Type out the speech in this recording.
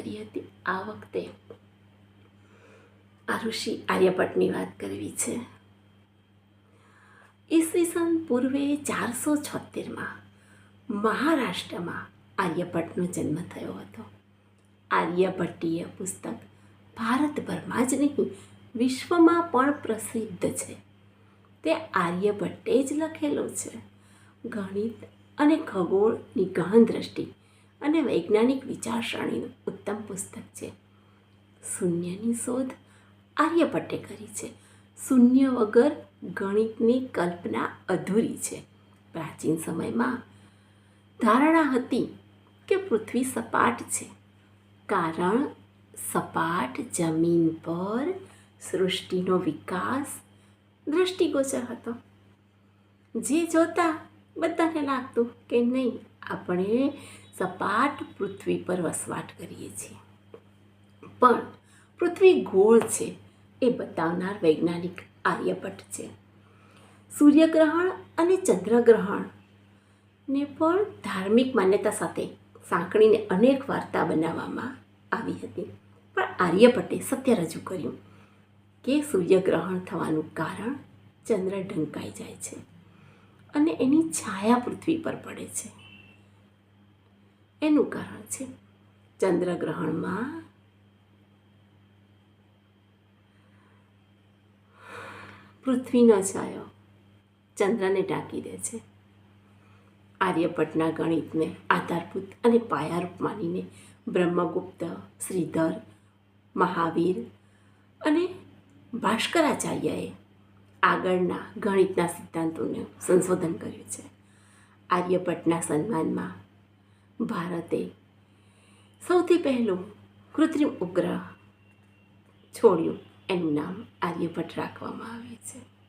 કરી હતી આ વખતે આ ઋષિ આર્યભટ્ટની વાત કરવી છે. ઈસવીસન પૂર્વે ચારસો છોતેરમાં મહારાષ્ટ્રમાં આર્યભટ્ટનો જન્મ થયો હતો. આર્યભટ્ટીય પુસ્તક ભારતભરમાં જ નહીં, વિશ્વમાં પણ પ્રસિદ્ધ છે. તે આર્યભટ્ટે જ લખેલું છે. ગણિત અને ખગોળની ગહન દ્રષ્ટિ અને વૈજ્ઞાનિક વિચારસરણીનું ઉત્તમ પુસ્તક છે. શૂન્યની શોધ આર્યભટ્ટે કરી છે. શૂન્ય વગર ગણિતની કલ્પના અધૂરી છે. પ્રાચીન સમયમાં ધારણા હતી કે પૃથ્વી સપાટ છે. કારણ સપાટ જમીન પર સૃષ્ટિનો વિકાસ દ્રષ્ટિગોચર હતો. જે જોતા બધાને લાગતું કે નહીં, આપણે સપાટ પૃથ્વી પર વસવાટ કરીએ છીએ. પણ પૃથ્વી ગોળ છે એ બતાવનાર વૈજ્ઞાનિક આર્યભટ્ટ છે. સૂર્યગ્રહણ અને ચંદ્રગ્રહણ ને પણ ધાર્મિક માન્યતા સાથે સાંકળીને અનેક વાર્તા બનાવવામાં આવી હતી. પણ આર્યભટ્ટે સત્ય રજૂ કર્યું કે સૂર્યગ્રહણ થવાનું કારણ ચંદ્ર ઢંકાઈ જાય છે અને એની છાયા પૃથ્વી પર પડે છે. એનું કારણ છે. ચંદ્રગ્રહણમાં પૃથ્વીનો છાયો ચંદ્રને ઢાંકી દે છે. આર્યભટ્ટના ગણિતને આધારભૂત અને પાયારૂપ માનીને બ્રહ્મગુપ્ત, શ્રીધર, મહાવીર અને ભાસ્કરાચાર્યએ આગળના ગણિતના સિદ્ધાંતોનું સંશોધન કર્યું છે. આર્યભટ્ટના સન્માનમાં ભારતે. સૌથી પહેલું કૃત્રિમ ઉપગ્રહ છોડ્યું. એનું નામ આર્યભટ્ટ રાખવામાં આવે છે.